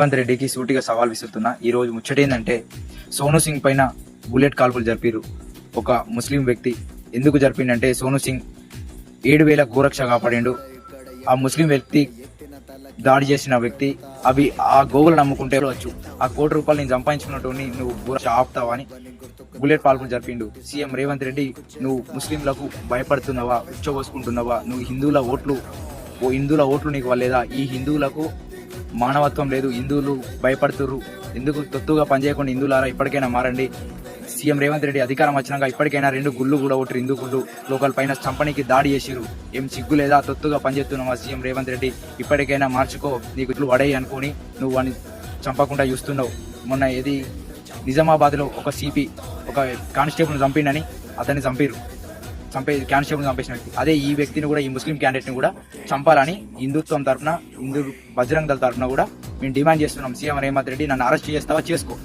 రేవంత్ రెడ్డికి సూటిగా సవాల్ విసురుతున్న. ఈ రోజు ముచ్చటేందంటే సోను సింగ్ పైన బుల్లెట్ కాల్పులు జరిపారు ఒక ముస్లిం వ్యక్తి. ఎందుకు జరిపిండంటే సోను సింగ్ ఏడు వేల గోరక్ష కాపాడిండు. ఆ ముస్లిం వ్యక్తి దాడి చేసిన వ్యక్తి అవి ఆ గోవులు నమ్ముకుంటే వచ్చు. ఆ కోటి రూపాయలు నేను సంపాదించుకున్నటువంటి నువ్వు గోరక్ష ఆపుతావా అని బుల్లెట్ పాల్పులు జరిపిండు. సీఎం రేవంత్ రెడ్డి నువ్వు ముస్లింలకు భయపడుతున్నావా ఉచ్చబోసుకుంటున్నావా నువ్వు హిందువుల ఓట్లు ఓ హిందువుల ఓట్లు నీకు వల్లేదా? ఈ హిందువులకు మానవత్వం లేదు హిందువులు భయపడుతుర్రు. ఎందుకు తొత్తుగా పనిచేయకుండా హిందువులారా ఇప్పటికైనా మారండి. సీఎం రేవంత్ రెడ్డి అధికారం వచ్చినాక ఇప్పటికైనా రెండు గుళ్ళు కూడా ఒకటి హిందూ గుళ్ళు. లోకల్ పైన చంపనీకి దాడి చేసిరు ఏం సిగ్గు లేదా? తొత్తుగా పనిచేస్తున్నావా సీఎం రేవంత్ రెడ్డి? ఇప్పటికైనా మార్చుకో నీకు ఇట్లు వడయి అనుకుని నువ్వు వాడిని చంపకుండా చూస్తున్నావు. మొన్న ఏది? నిజామాబాద్లో ఒక సిపి ఒక కానిస్టేబుల్ చంపిండని అతన్ని చంపిరు చంపే కానిస్టేబుల్ చంపేసిన వ్యక్తి. అదే ఈ వ్యక్తిని కూడా ఈ ముస్లిం క్యాండిడేట్ని కూడా చంపాలని హిందుత్వం తరఫున హిందూ బజరంగ దళ తరఫున కూడా మేము డిమాండ్ చేస్తున్నాం. సీఎం రేవంత్ రెడ్డి నన్ను అరెస్ట్ చేస్తావా? చేసుకో.